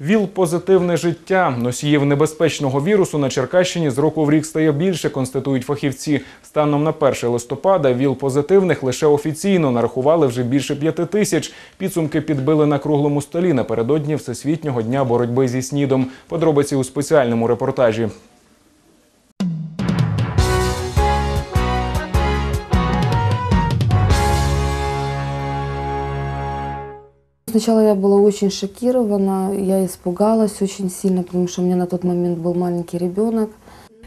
ВІЛ позитивне життя. Носіїв небезпечного вірусу на Черкащині з року в рік стає більше, констатують фахівці. Станом на 1 листопада ВІЛ позитивних лише офіційно нарахували вже більше п'яти тисяч. Підсумки підбили на круглому столі напередодні Всесвітнього дня боротьби зі СНІДом. Подробиці у спеціальному репортажі. Сначала я была очень шокирована, я испугалась очень сильно, потому что у меня на тот момент был маленький ребенок.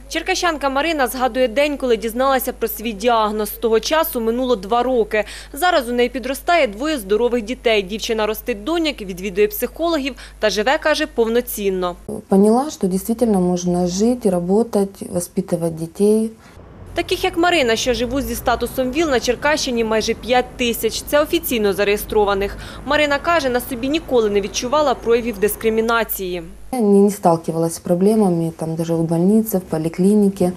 Черкащанка Марина згадує день, коли дізналася про свій діагноз. З того часу минуло два роки. Зараз у неї підростає двоє здорових дітей. Дівчина ростить доньок, відвідує психологів та живе, каже, повноцінно. Поняла, что действительно можно жить, работать, воспитывать детей. Таких як Марина, що живуть зі статусом ВІЛ на Черкащині майже 5 тисяч. Це офіційно зареєстрованих. Марина каже, на собі ніколи не відчувала проявів дискримінації. Я не, сталкивалася з проблемами, там даже в лікарні, в поликлинике.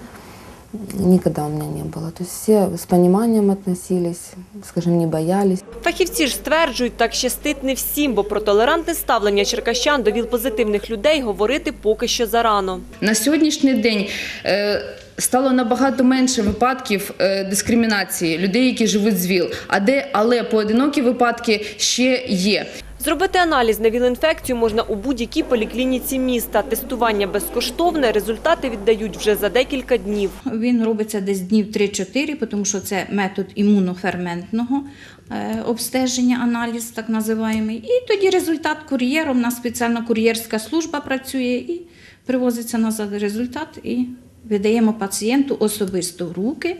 Никогда у меня не было. То есть все с пониманием относились, скажем, не боялись. Фахівці ж стверджують, так щастить не всім, бо про толерантне ставлення черкащан до ВІЛ-позитивних людей говорити поки що зарано. На сьогоднішній день е, стало набагато менше випадків е, дискримінації людей, які живуть з ВІЛ. А де, але поодинокі випадки ще є. Зробити аналіз на ВІЛ-інфекцію можна у будь-якій поліклініці міста. Тестування безкоштовне, результати віддають вже за декілька днів. Він робиться десь днів 3-4, тому що це метод імуноферментного е, обстеження, аналіз так називаємо. І тоді результат кур'єром, у нас спеціальна кур'єрська служба працює і привозиться назад результат і видаємо пацієнту особисто в руки.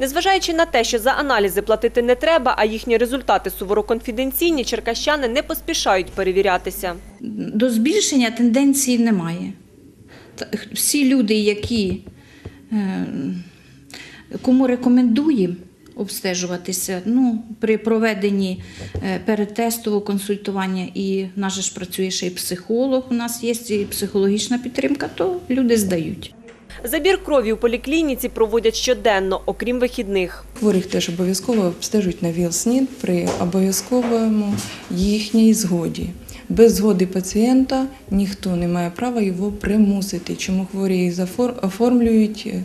Незважаючи на те, що за аналізи платити не треба, а їхні результати суворо конфіденційні, черкащани не поспішають перевірятися. До збільшення тенденції немає. Всі люди, які, е, кому рекомендуємо обстежуватися, ну, при проведенні е, передтестового консультування, і в ж працює ще і психолог, у нас є і психологічна підтримка, то люди здають. Забір крові у поліклініці проводять щоденно, окрім вихідних. Хворих теж обов'язково обстежують на ВІЛ-СНІД при обов'язковому їхній згоді. Без згоди пацієнта ніхто не має права його примусити, чому хворі оформлюють е,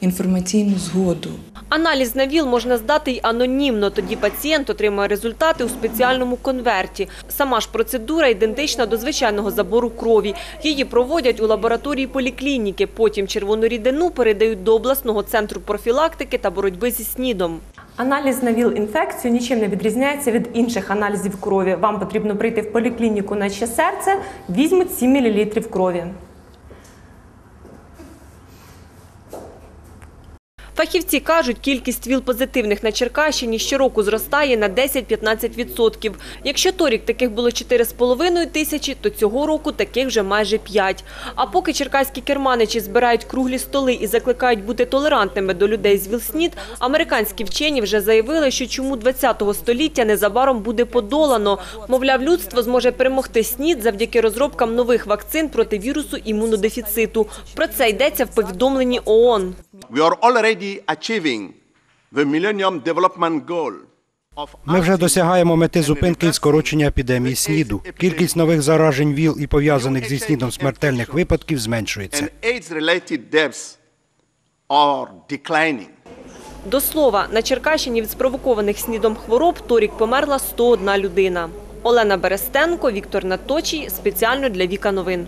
інформаційну згоду. Аналіз на ВІЛ можна здати й анонімно, тоді пацієнт отримує результати у спеціальному конверті. Сама ж процедура ідентична до звичайного забору крові. Її проводять у лабораторії поліклініки, потім червону рідину передають до обласного центру профілактики та боротьби зі СНІДом. Аналіз на ВІЛ-інфекцію нічим не відрізняється від інших аналізів крові. Вам потрібно прийти в поліклініку на ще серце, візьмуть 7 мл крові. Фахівці кажуть, кількість ВІЛ-позитивних на Черкащині щороку зростає на 10-15%. Якщо торік таких було 4,5 тисячі, то цього року таких вже майже 5. А поки черкаські керманичі збирають круглі столи і закликають бути толерантними до людей з ВІЛ-СНІД, американські вчені вже заявили, що чому 20-го століття незабаром буде подолано. Мовляв, людство зможе перемогти СНІД завдяки розробкам нових вакцин проти вірусу імунодефіциту. Про це йдеться в повідомленні ООН. We are already achieving the Millennium Development Goal Ми вже досягаємо мети зупинки і скорочення епідемії СНІДу. Кількість нових заражень ВІЛ і пов'язаних зі СНІДом смертельних випадків зменшується. До слова, на Черкащині від спровокованих снідом хвороб торік померла 101 людина. Олена Берестенко, Віктор Наточій. Спеціально для Віка Новин.